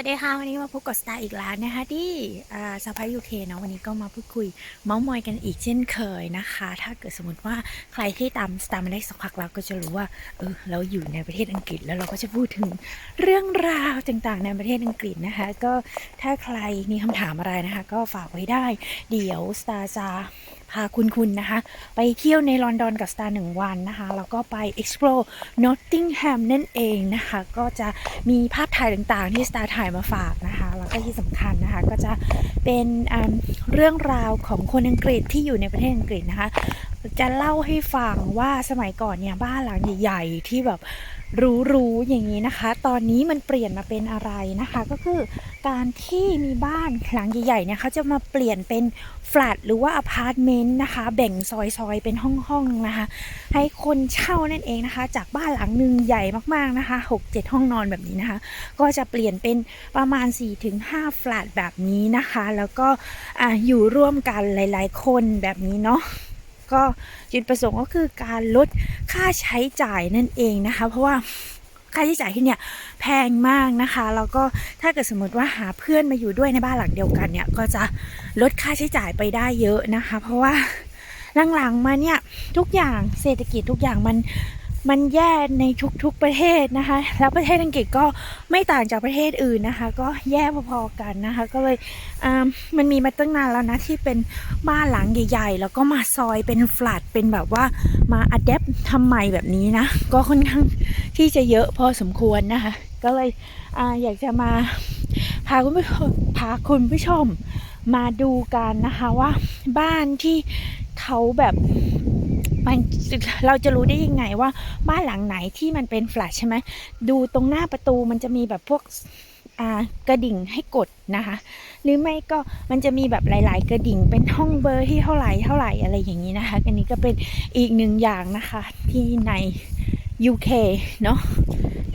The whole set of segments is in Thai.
วัสดีค่ะ วันนี้มาพบกับสตาร์อีกแล้วนะคะที่อ่าสภายูเคเนาะวันนี้ก็มาพูดคุยเมาส์มอยกันอีกเช่นเคยนะคะ ถ้าเกิดสมมติว่าใครที่ตามสตาร์มาได้สักพักเราก็จะรู้ว่าเออเราอยู่ในประเทศอังกฤษแล้วเราก็จะพูดถึงเรื่องราวต่างๆ ในประเทศอังกฤษนะคะ ก็ถ้าใครมีคำถามอะไรนะคะ ก็ฝากไว้ได้ เดี๋ยวสตาร์จะ พาคุณคุณนะคะ ไปเที่ยวในลอนดอนกับสตาร์หนึ่งวันนะคะ แล้วก็ไป explore Nottingham นั่นเองนะคะ ก็จะมีภาพถ่ายต่างๆ ที่สตาร์ถ่ายมาฝากนะคะ แล้วก็ที่สำคัญนะคะ ก็จะเป็นเรื่องราวของคนอังกฤษที่อยู่ในประเทศอังกฤษนะคะ จะเล่าให้ฟังว่าสมัยก่อนเนี่ยบ้านหลังใหญ่ ๆ ที่แบบ หรู้ๆอย่างนี้นะคะ ตอนนี้มันเปลี่ยนมาเป็นอะไรนะคะ ก็คือการที่มีบ้านหลังใหญ่ๆเนี่ยเขาจะมาเปลี่ยนเป็นแฟลตหรือว่าอพาร์ตเมนต์นะคะ แบ่งซอยๆเป็นห้องๆนะคะ ให้คนเช่านั่นเองนะคะ จากบ้านหลังหนึ่งใหญ่มากๆนะคะ6-7 ห้องนอนแบบนี้นะคะ ก็จะเปลี่ยนเป็นประมาณ 4-5แฟลตแบบนี้นะคะ แล้วก็ออยู่ร่วมกันหลาย ๆ คนแบบนี้เนาะ ก็จุดประสงค์ก็คือการลดค่าใช้จ่ายนั่นเองนะคะ เพราะว่าค่าใช้จ่ายที่เนี่ยแพงมากนะคะแล้วก็ถ้าเกิดสมมติว่าหาเพื่อนมาอยู่ด้วยในบ้านหลังเดียวกันเนี่ยก็จะลดค่าใช้จ่ายไปได้เยอะนะคะ เพราะว่าหลังๆมาเนี่ยทุกอย่างเศรษฐกิจทุกอย่างมัน มันแย่ในทุกๆประเทศนะคะ แล้วประเทศอังกฤษก็ไม่ต่างจากประเทศอื่นนะคะ ก็แย่พอๆกันนะคะ ก็เลยมันมีมาตั้งนานแล้วนะที่เป็นบ้านหลังใหญ่ ๆ แล้วก็มาซอยเป็นฟลตเป็นแบบว่ามาอัดแอปทำใหม่แบบนี้นะ ก็ค่อนข้างที่จะเยอะพอสมควรนะคะ ก็เลยออยากจะมาพาคุณผู้ชมพาคุณผู้ชมมาดูกันนะคะว่าบ้านที่เขาแบบ มันเราจะรู้ได้ยังไงว่าบ้านหลังไหนที่มันเป็นแฟลชใช่ไหมดูตรงหน้าประตูมันจะมีแบบพวกกระดิ่งให้กดนะคะ หรือไม่ก็มันจะมีแบบหลาย ๆ กระดิ่งเป็นห้องเบอร์ที่เท่าไหร่เท่าไหร่อะไรอย่างนี้นะคะอันนี้ก็เป็นอีกหนึ่งอย่างนะคะที่ใน UK เนาะ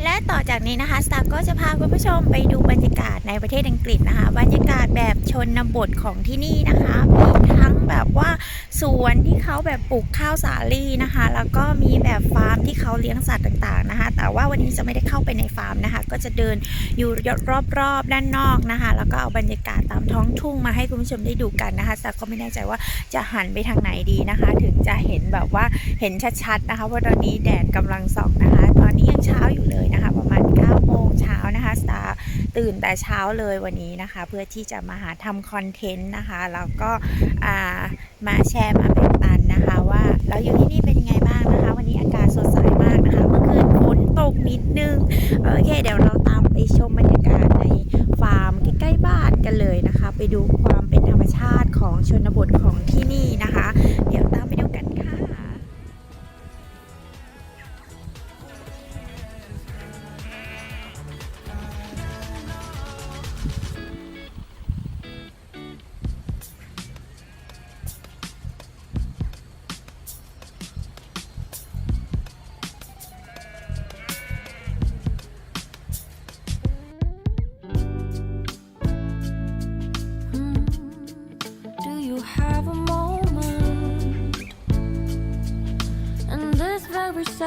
และต่อจากนี้นะคะสตาร์ก็จะพาคุณผู้ชมไปดูบรรยากาศในประเทศอังกฤษนะคะ บรรยากาศแบบชนบทของที่นี่นะคะมีทั้งแบบว่าสวนที่เขาแบบปลูกข้าวสาลีนะคะ แล้วก็มีแบบฟาร์มที่เขาเลี้ยงสัตว์ต่างๆนะคะ แต่ว่าวันนี้จะไม่ได้เข้าไปในฟาร์มนะคะ ก็จะเดินอยู่รอบๆด้านนอกนะคะ แล้วก็เอาบรรยากาศตามท้องทุ่งมาให้คุณผู้ชมได้ดูกันนะคะสตาร์ก็ไม่แน่ใจว่าจะหันไปทางไหนดีนะคะ ถึงจะเห็นแบบว่าเห็นชัดๆนะคะเพราะตอนนี้แดดกำลังส่องนะคะ ยังเช้าอยู่เลยนะคะ ประมาณ9โมงเช้านะคะสตาร์ตื่นแต่เช้าเลยวันนี้นะคะ เพื่อที่จะมาหาทำคอนเทนต์นะคะ แล้วก็มาแชร์มาแบ่งปันนะคะว่าเราอยู่ที่นี่เป็นยังไงบ้างนะคะ วันนี้อากาศสดใสมากนะคะ เมื่อคืนฝนตกนิดนึงโอเคเดี๋ยวเราตามไปชม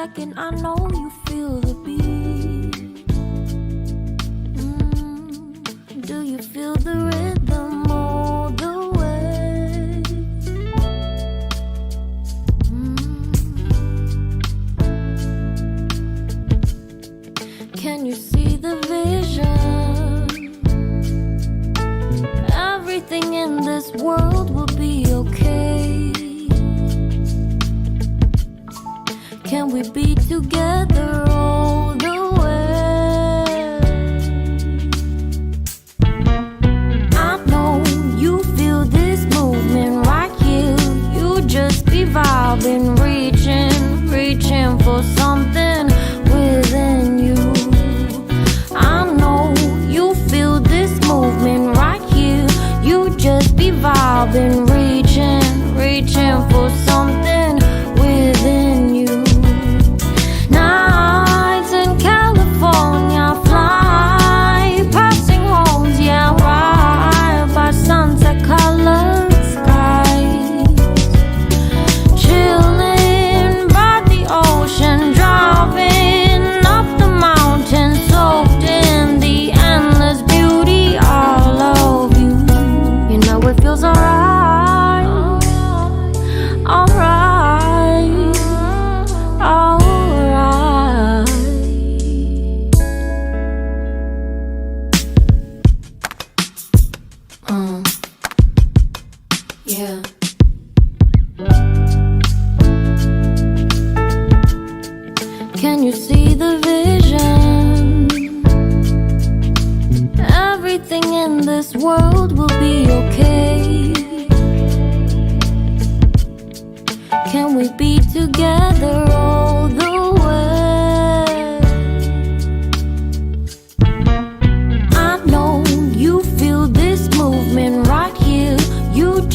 second, I know you feel the beat. Mm, Do you feel the rhythm de. Yeah.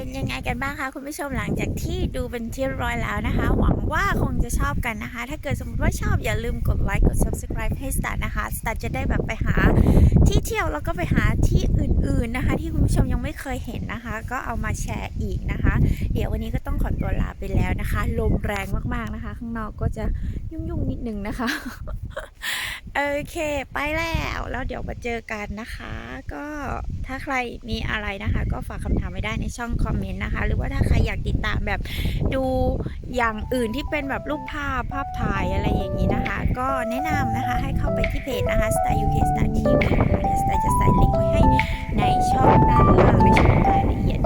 เป็นยังไงกันบ้างคะคุณผู้ชมหลังจากที่ดูเป็นที่ยบร้อยแล้วนะคะ หวังว่าคงจะชอบกันนะคะ ถ้าเกิดสมมติว่าชอบอย่าลืมกดไลค์กด subscribe ให้สตาร์นะคะสตาร์จะได้แบบไปหาที่เที่ยวแล้วก็ไปหาที่อื่นๆนะคะ ที่คุณผู้ชมยังไม่เคยเห็นนะคะ ก็เอามาแชร์อีกนะคะ เดี๋ยววันนี้ก็ต้องขอตัวลาไปแล้วนะคะ ลมแรงมากๆนะคะ ข้างนอกก็จะยุ่งๆนิดนึงนะคะ โอเค ไปแล้วแล้วเดี๋ยวมาเจอกันนะคะ ก็ถ้าใครมีอะไรนะคะ ก็ฝากคำถามไว้ได้ในช่องคอมเมนต์นะคะ หรือว่าถ้าใครอยากติดตามแบบดูอย่างอื่นที่เป็นแบบรูปภาพภาพถ่ายอะไรอย่างนี้นะคะ ก็แนะนำนะคะให้เข้าไปที่เพจนะคะ Style UK Style TV เดี๋ยว Star จะใส่ลิงก์ไว้ให้ในช่องด้านล่างในชมรายละเอียด